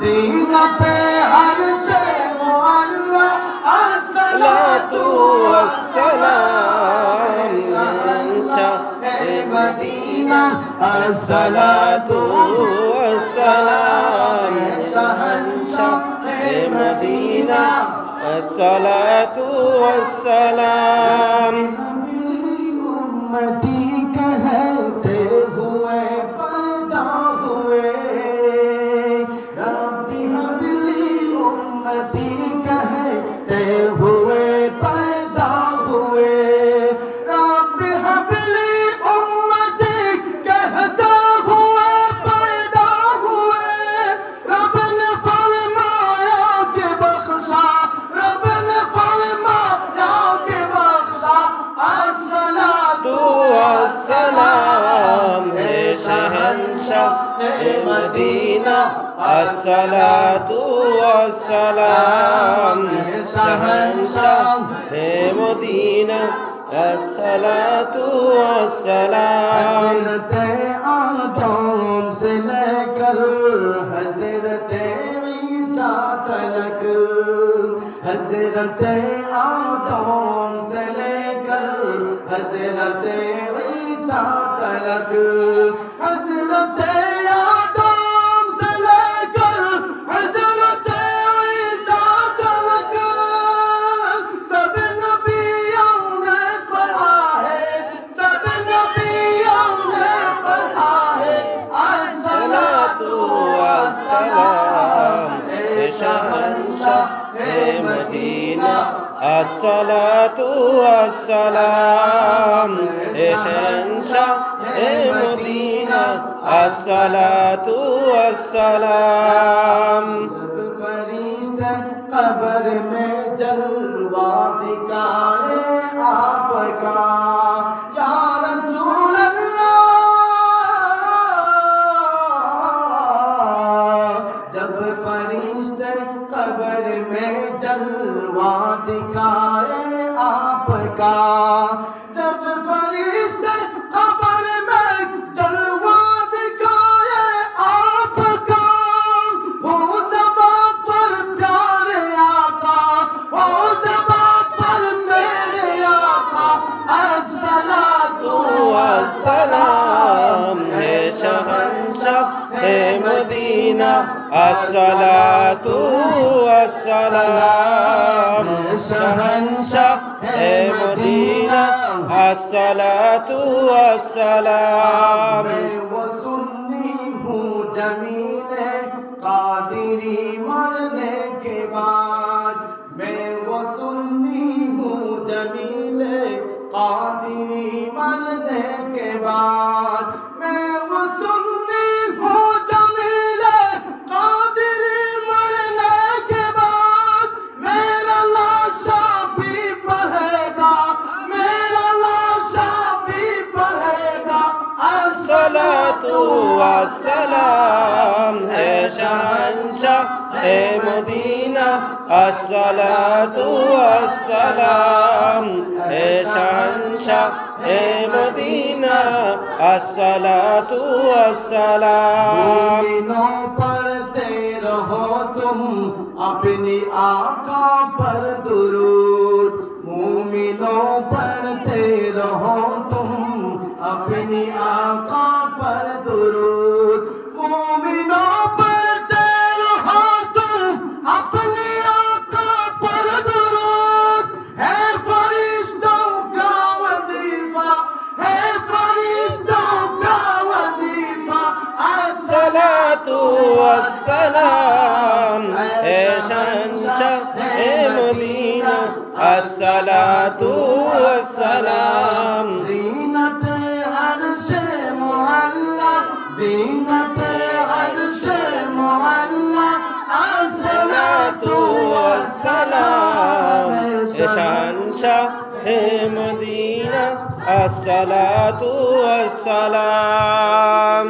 জিনতে আরশে মুআল্লা আসসালাতু ওয়াসসালাম। এ মদিনা, আসসালাতু ওয়াসসালাম। শাহনশা এ মদিনা, আসসালাতু ওয়াসসালাম। হাবিবি উম্মতি কহতে সালাতু আসসালাম সাহনশাহ হে মদিনা আসসালাতু আসসালাম হযরত আদম সে লেকর হযরত ঈসা তলক হযরত আদম সে লেকর হযরত ঈসা তলক হযরত شہنشاہ ہے مدینہ، الصلاة والسلام۔ ہے شہنشاہ ہے مدینہ، الصلاة والسلام۔ جب فرشتہ قبر میں جلوہ دکھائے، آپ کا का जब फरिश्ते कबर में जलवा दिखाए आपका हो सबा पर प्यारे आका हो सबा पर मेरे आका असला तो असलाम है शहंशाह है मदीना असला तो असलाम शहंशाह है الصلاة والسلام আসসালাম হে শাহনশাহ হে মদিনা। আসসালাতু আসসালাম হে শাহনশাহ হে মদিনা। আসসালাতু আসসালাম পড়তে রহো তুম, আপনি আকা পর দু সলাতু সালাম। জিনাতে আরশে মুআল্লা জিনাতে আরশে মুআল্লা আসসালাতু সালাম। শানশা হে মদিনা আসসালাতু সালাম।